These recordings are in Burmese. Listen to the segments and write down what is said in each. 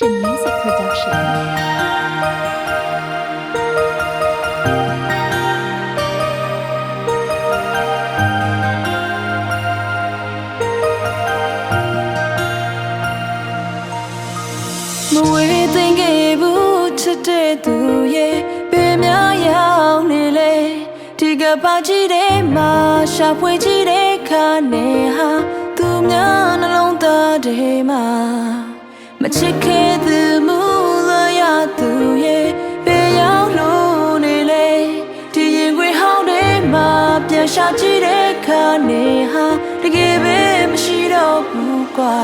Shin Music Production. မဝေးသိင်ခဲ့ဘူးချစ်တဲ့သူရဲ့ပင်များရောက်နေလေဒီကပါကြည့်တဲ့မှာရှာဖွေကြည့်တဲ့ခါနဲ့ဟာသူများနှလုံးသားတွေမှာ မချစ်ခဲ့သူမူလို့ရသူရဲ့ပင်ရောက်လို့နေလေဒီရင်ခွေဟောင်းတွေမှာပြန်ရှာကြည့်တဲ့ခါနဲ့ဟာတကယ်ပဲမရှိတော့ဘူးကွာ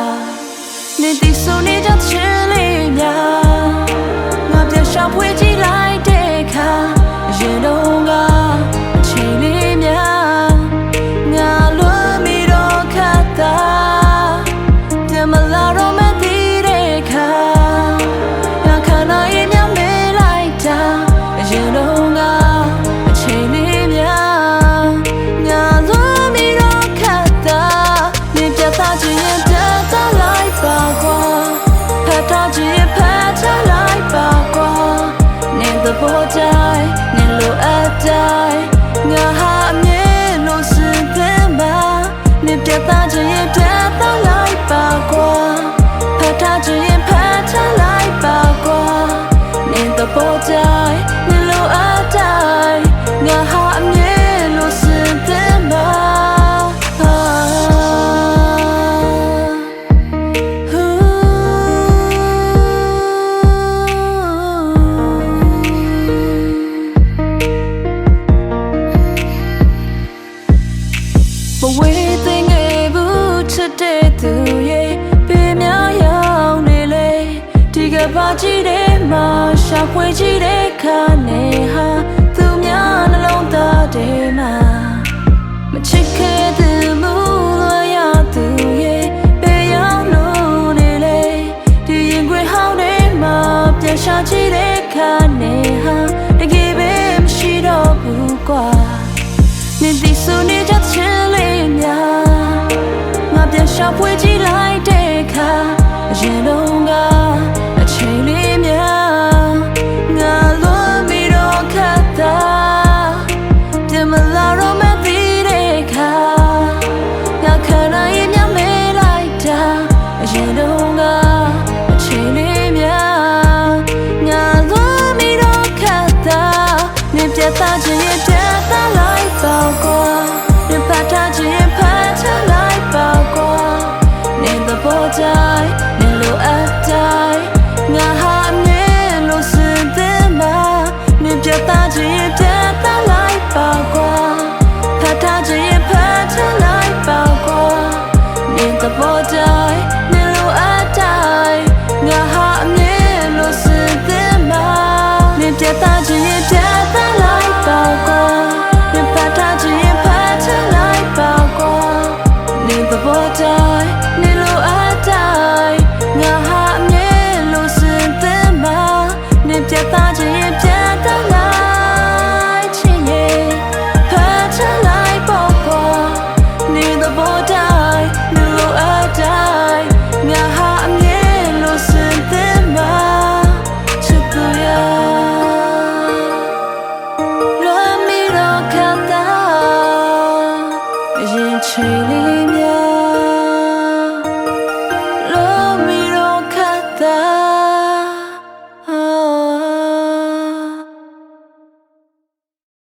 နေဒီဆိုနေကြချင်လေးများ ငါ နေ ရှာဖွေကြည့်တဲ့ခါနဲ့ဟာသူများနှလုံးသားတွေမှာမချစ်ခဲ့သူမူလို့ရသူရဲ့ပေရောက်လို့နေလေဒီရင်ခွေဟောင်းတွေမှာပြန်ရှာကြည့်တဲ့ခါနဲ့ဟာတကယ်ပဲမရှိတော့ဘူးကွာနေဒီဆိုနေကြချင်လေးများငါပြန်ရှာဖွေကြည့်လိုက် 也大只也大大来包裹，也怕他只也怕他来包裹。你的不在，你留爱在，我还没落实的嘛，你别大只也大大来包裹。水里面